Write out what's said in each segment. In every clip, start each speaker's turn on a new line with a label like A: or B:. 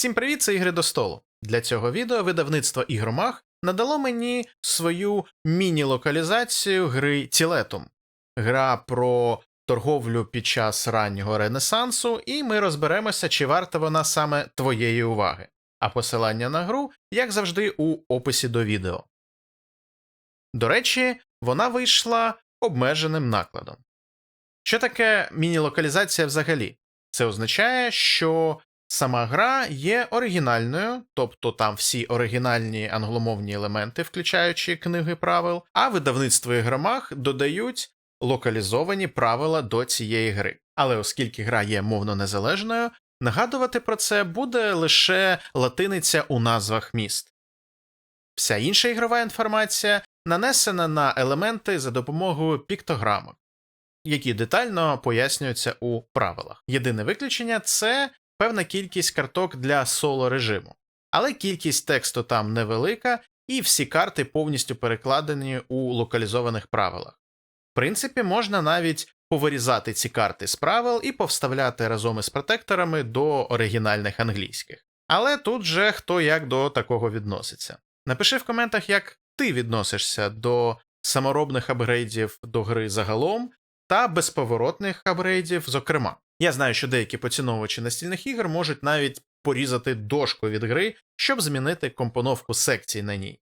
A: Всім привіт, це ігри до столу. Для цього відео видавництво Ігромах надало мені свою міні-локалізацію гри Тілетум. Гра про торговлю під час раннього Ренесансу, і ми розберемося, чи варта вона саме твоєї уваги. А посилання на гру, як завжди, у описі до відео. До речі, вона вийшла обмеженим накладом. Що таке міні-локалізація взагалі? Це означає, що сама гра є оригінальною, тобто там всі оригінальні англомовні елементи, включаючи книги правил, а видавництво ігромах додають локалізовані правила до цієї гри. Але оскільки гра є мовно незалежною, нагадувати про це буде лише латиниця у назвах міст. Вся інша ігрова інформація нанесена на елементи за допомогою піктограмок, які детально пояснюються у правилах. Єдине виключення це певна кількість карток для соло режиму, але кількість тексту там невелика, і всі карти повністю перекладені у локалізованих правилах. В принципі, можна навіть повирізати ці карти з правил і повставляти разом із протекторами до оригінальних англійських. Але тут же хто як до такого відноситься. Напиши в коментах, як ти відносишся до саморобних апгрейдів до гри загалом та безповоротних апгрейдів, зокрема. Я знаю, що деякі поціновувачі настільних ігор можуть навіть порізати дошку від гри, щоб змінити компоновку секцій на ній.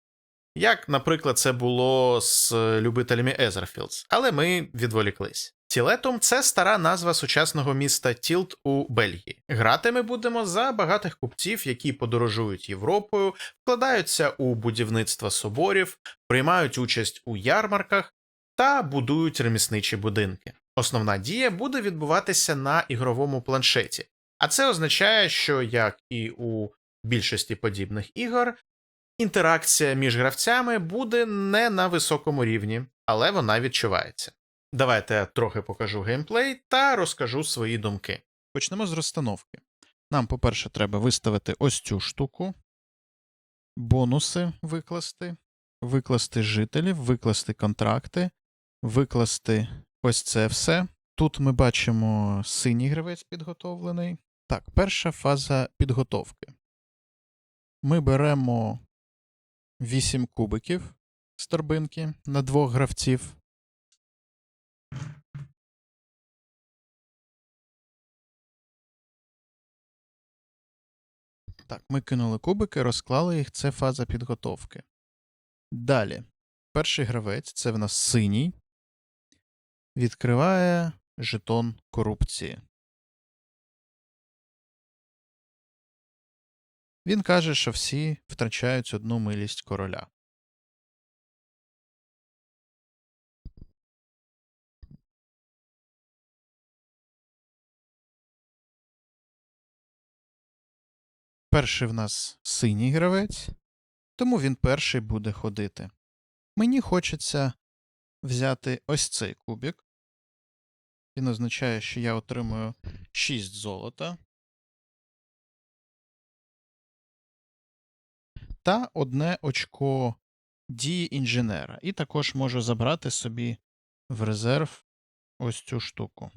A: Як, наприклад, це було з любителями Ezerfields, але ми відволіклись. Тілетум це стара назва сучасного міста Тілт у Бельгії. Грати ми будемо за багатих купців, які подорожують Європою, вкладаються у будівництво соборів, приймають участь у ярмарках та будують ремісничі будинки. Основна дія буде відбуватися на ігровому планшеті, а це означає, що як і у більшості подібних ігор, інтеракція між гравцями буде не на високому рівні, але вона відчувається. Давайте трохи покажу геймплей та розкажу свої думки.
B: Почнемо з розстановки. Нам, по-перше, треба виставити ось цю штуку, бонуси викласти, викласти жителів, викласти контракти, викласти ось це все. Тут ми бачимо синій гравець підготовлений. Так, перша фаза підготовки. Ми беремо 8 кубиків з торбинки на двох гравців. Так, ми кинули кубики, розклали їх, це фаза підготовки. Далі. Перший гравець це в нас синій. Відкриває жетон корупції. Він каже, що всі втрачають одну милість короля. Перший в нас синій гравець, тому він перший буде ходити. Мені хочеться взяти ось цей кубик. Він означає, що я отримую 6 золота. Та одне очко дії інженера. І також можу забрати собі в резерв ось цю штуку.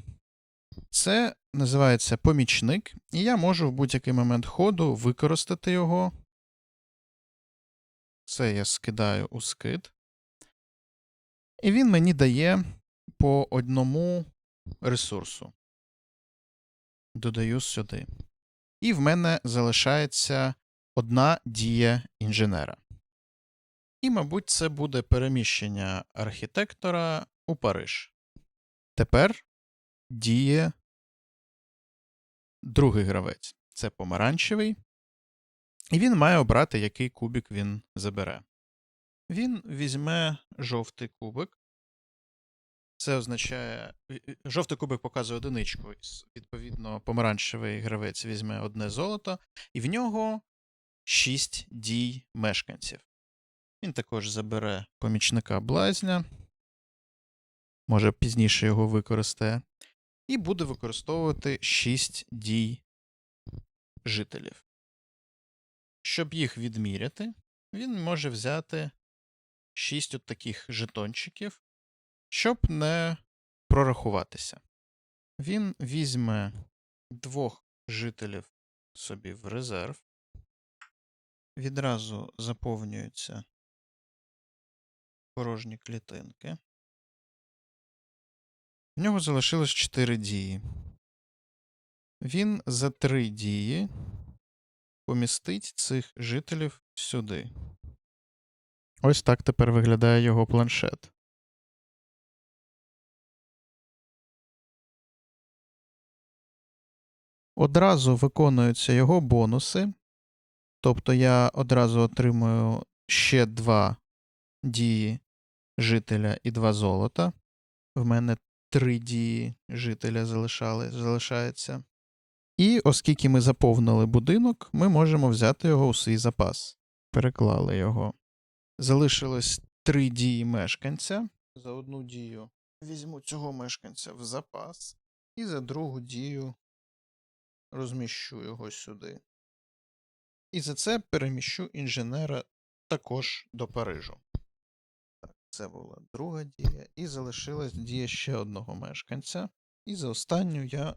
B: Це називається помічник, і я можу в будь-який момент ходу використати його. Це я скидаю у скид. І він мені дає по одному ресурсу. Додаю сюди. І в мене залишається одна дія інженера. І, мабуть, це буде переміщення архітектора у Париж. Тепер діє другий гравець. Це помаранчевий. І він має обрати, який кубик він забере. Він візьме жовтий кубик. Це означає. Жовтий кубик показує одиничку. Відповідно, помаранчевий гравець візьме одне золото, і в нього 6 дій мешканців. Він також забере помічника блазня. Може, пізніше його використає. І буде використовувати 6 дій жителів. Щоб їх відміряти, він може взяти 6 от таких жетончиків, щоб не прорахуватися. Він візьме двох жителів собі в резерв. Відразу заповнюються порожні клітинки. В нього залишилось 4 дії. Він за 3 дії помістить цих жителів сюди. Ось так тепер виглядає його планшет. Одразу виконуються його бонуси. Тобто я одразу отримую ще два дії жителя і два золота. В мене три дії жителя залишали, залишається. І оскільки ми заповнили будинок, ми можемо взяти його у свій запас. Переклали його. Залишилось три дії мешканця. За одну дію візьму цього мешканця в запас, і за другу дію розміщу його сюди. І за це переміщу інженера також до Парижу. Так, це була друга дія. І залишилась дія ще одного мешканця. І за останню я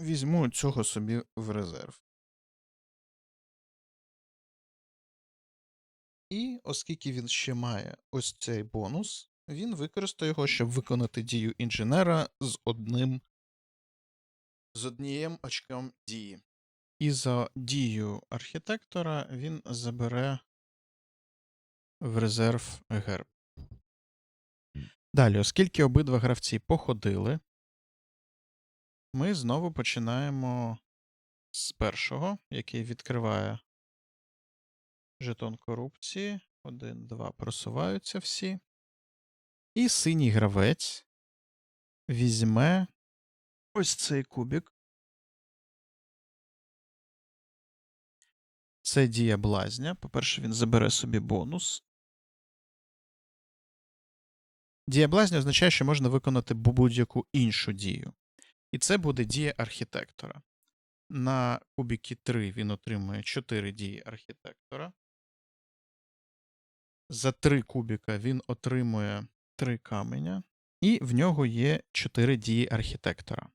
B: візьму цього собі в резерв. І оскільки він ще має ось цей бонус, він використає його, щоб виконати дію інженера з одним з однієм очком дії. І за дію архітектора він забере в резерв герб. Далі, оскільки обидва гравці походили, ми знову починаємо з першого, який відкриває жетон корупції. Один, два просуваються всі. І синій гравець візьме ось цей кубик. Це дія блазня. По-перше, він забере собі бонус. Дія блазня означає, що можна виконати будь-яку іншу дію. І це буде дія архітектора. На кубіки 3 він отримує 4 дії архітектора. За 3 кубіка він отримує 3 каменя. І в нього є 4 дії архітектора.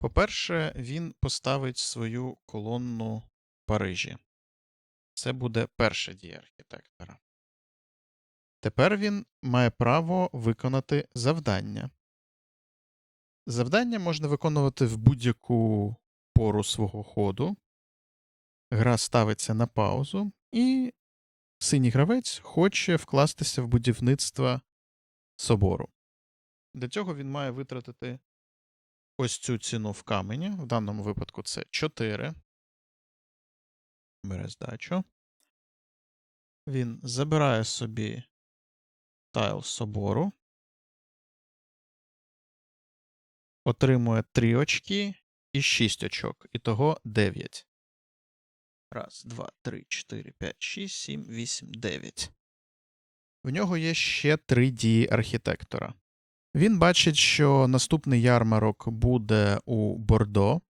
B: По-перше, він поставить свою колонну в Парижі. Це буде перша дія архітектора. Тепер він має право виконати завдання. Завдання можна виконувати в будь-яку пору свого ходу. Гра ставиться на паузу, і синій гравець хоче вкластися в будівництво собору. Для цього він має витратити ось цю ціну в камені. В даному випадку це 4. Бере здачу. Він забирає собі тайл собору. Отримує 3 очки і 6 очок. Ітого 9. Раз, два, три, чотири, п'ять, шість, сім, вісім, дев'ять. В нього є ще три дії архітектора. Він бачить, що наступний ярмарок буде у Бордо,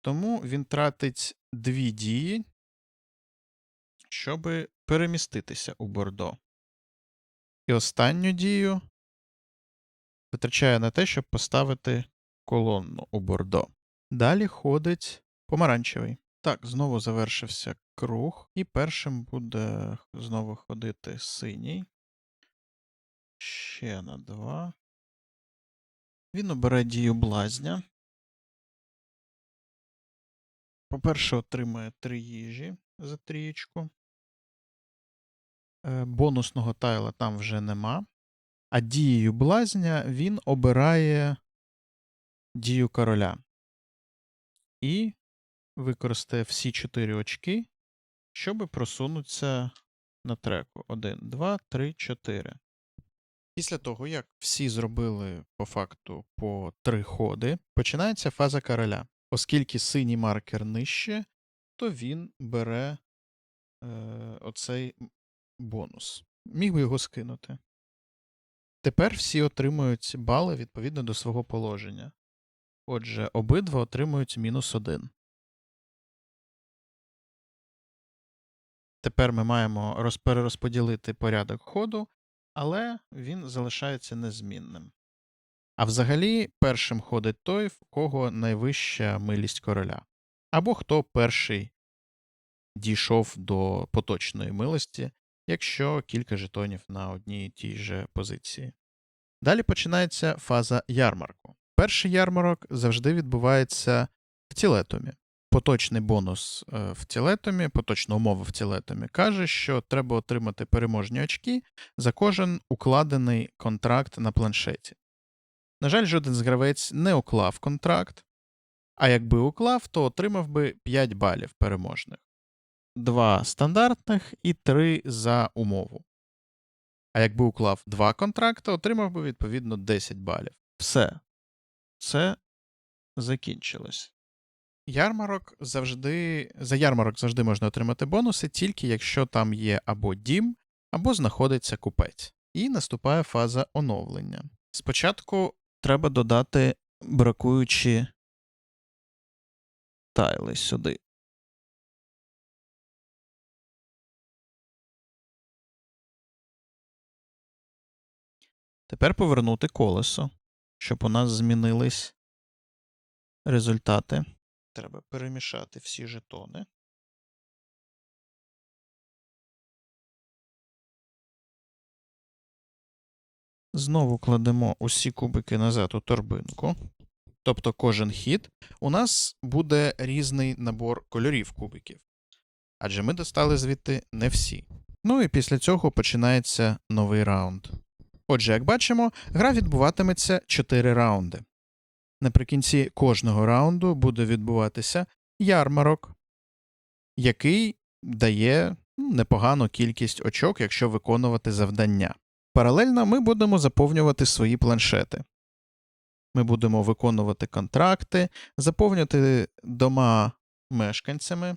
B: тому він тратить дві дії, щоб переміститися у Бордо. І останню дію витрачає на те, щоб поставити колонну у Бордо. Далі ходить помаранчевий. Так, знову завершився круг, і першим буде знову ходити синій. Ще на два. Він обере дію блазня. По-перше, отримує три їжі за трієчку. Е, Бонусного тайла там вже нема. А дією блазня він обирає дію короля. І використає всі 4 очки, щоб просунутися на треку. 1, 2, 3, 4. Після того, як всі зробили по факту по 3 ходи, починається фаза короля. Оскільки синій маркер нижче, то він бере е, оцей бонус. Міг би його скинути. Тепер всі отримують бали відповідно до свого положення. Отже, обидва отримують мінус 1. Тепер ми маємо роз- перерозподілити порядок ходу, але він залишається незмінним. А взагалі, першим ходить той, в кого найвища милість короля, або хто перший дійшов до поточної милості, якщо кілька жетонів на одній і тій же позиції. Далі починається фаза ярмарку. Перший ярмарок завжди відбувається в тілетумі. Поточний бонус е, в тілетумі, поточна умова в тілетумі каже, що треба отримати переможні очки за кожен укладений контракт на планшеті. На жаль, жоден з гравець не уклав контракт, а якби уклав, то отримав би 5 балів переможних. Два стандартних і три за умову. А якби уклав два контракти, отримав би відповідно 10 балів. Все. Це закінчилось. Ярмарок завжди. За ярмарок завжди можна отримати бонуси, тільки якщо там є або дім, або знаходиться купець. І наступає фаза оновлення. Спочатку треба додати бракуючі тайли сюди. Тепер повернути колесо, щоб у нас змінились результати. Треба перемішати всі жетони. Знову кладемо усі кубики назад у торбинку. Тобто кожен хід у нас буде різний набор кольорів кубиків. Адже ми достали звідти не всі. Ну і після цього починається новий раунд. Отже, як бачимо, гра відбуватиметься 4 раунди. Наприкінці кожного раунду буде відбуватися ярмарок, який дає ну, непогану кількість очок, якщо виконувати завдання. Паралельно ми будемо заповнювати свої планшети. Ми будемо виконувати контракти, заповнювати дома мешканцями,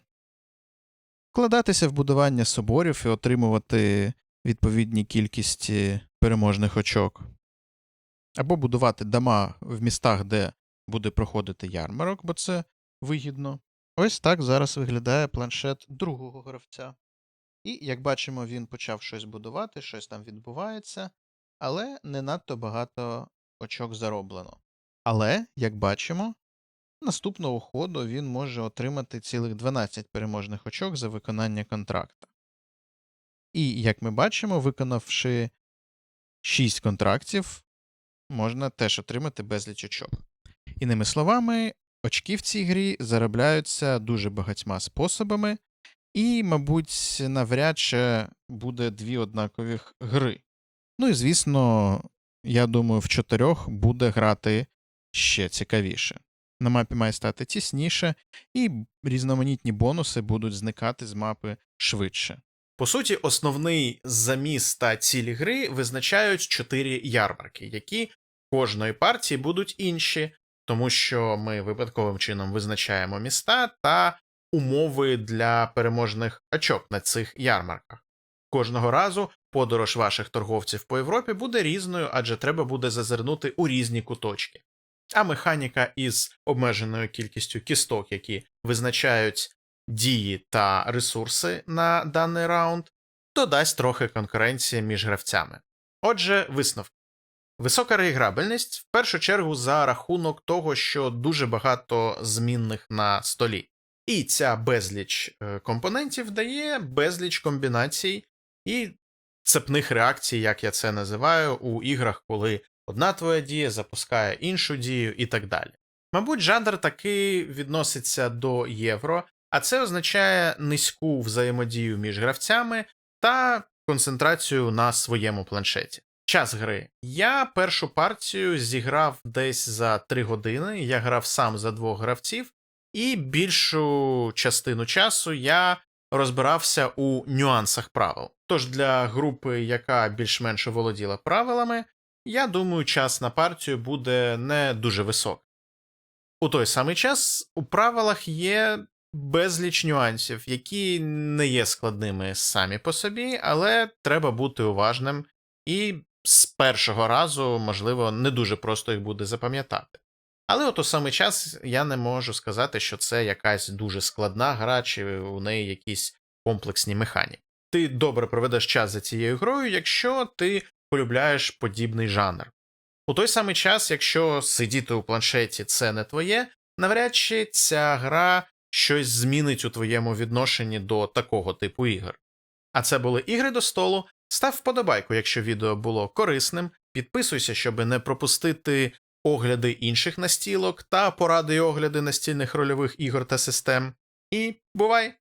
B: вкладатися в будування соборів і отримувати відповідні кількості переможних очок, або будувати дома в містах, де буде проходити ярмарок, бо це вигідно. Ось так зараз виглядає планшет другого гравця. І, як бачимо, він почав щось будувати, щось там відбувається, але не надто багато очок зароблено. Але, як бачимо, наступного ходу він може отримати цілих 12 переможних очок за виконання контракта. І, як ми бачимо, виконавши 6 контрактів, можна теж отримати безліч очок. Іними словами, очки в цій грі заробляються дуже багатьма способами, і, мабуть, навряд чи буде дві однакових гри. Ну і звісно, я думаю, в чотирьох буде грати ще цікавіше. На мапі має стати тісніше, і різноманітні бонуси будуть зникати з мапи швидше.
A: По суті, основний заміс та цілі гри визначають чотири ярмарки, які кожної партії будуть інші, тому що ми випадковим чином визначаємо міста та умови для переможних очок на цих ярмарках. Кожного разу подорож ваших торговців по Європі буде різною, адже треба буде зазирнути у різні куточки. А механіка із обмеженою кількістю кісток, які визначають дії та ресурси на даний раунд, додасть трохи конкуренції між гравцями. Отже, висновки. Висока реіграбельність в першу чергу за рахунок того, що дуже багато змінних на столі. І ця безліч е, компонентів дає безліч комбінацій і цепних реакцій, як я це називаю, у іграх, коли одна твоя дія запускає іншу дію і так далі. Мабуть, жанр таки відноситься до євро, а це означає низьку взаємодію між гравцями та концентрацію на своєму планшеті. Час гри. Я першу партію зіграв десь за 3 години. Я грав сам за двох гравців, і більшу частину часу я розбирався у нюансах правил. Тож для групи, яка більш-менш володіла правилами, я думаю, час на партію буде не дуже високий. У той самий час у правилах є безліч нюансів, які не є складними самі по собі, але треба бути уважним, і з першого разу, можливо, не дуже просто їх буде запам'ятати. Але у той самий час я не можу сказати, що це якась дуже складна гра, чи у неї якісь комплексні механіки. Ти добре проведеш час за цією грою, якщо ти полюбляєш подібний жанр. У той самий час, якщо сидіти у планшеті це не твоє, навряд чи ця гра щось змінить у твоєму відношенні до такого типу ігор. А це були ігри до столу. Став вподобайку, якщо відео було корисним. Підписуйся, щоб не пропустити огляди інших настілок та поради і огляди настільних рольових ігор та систем. І бувай!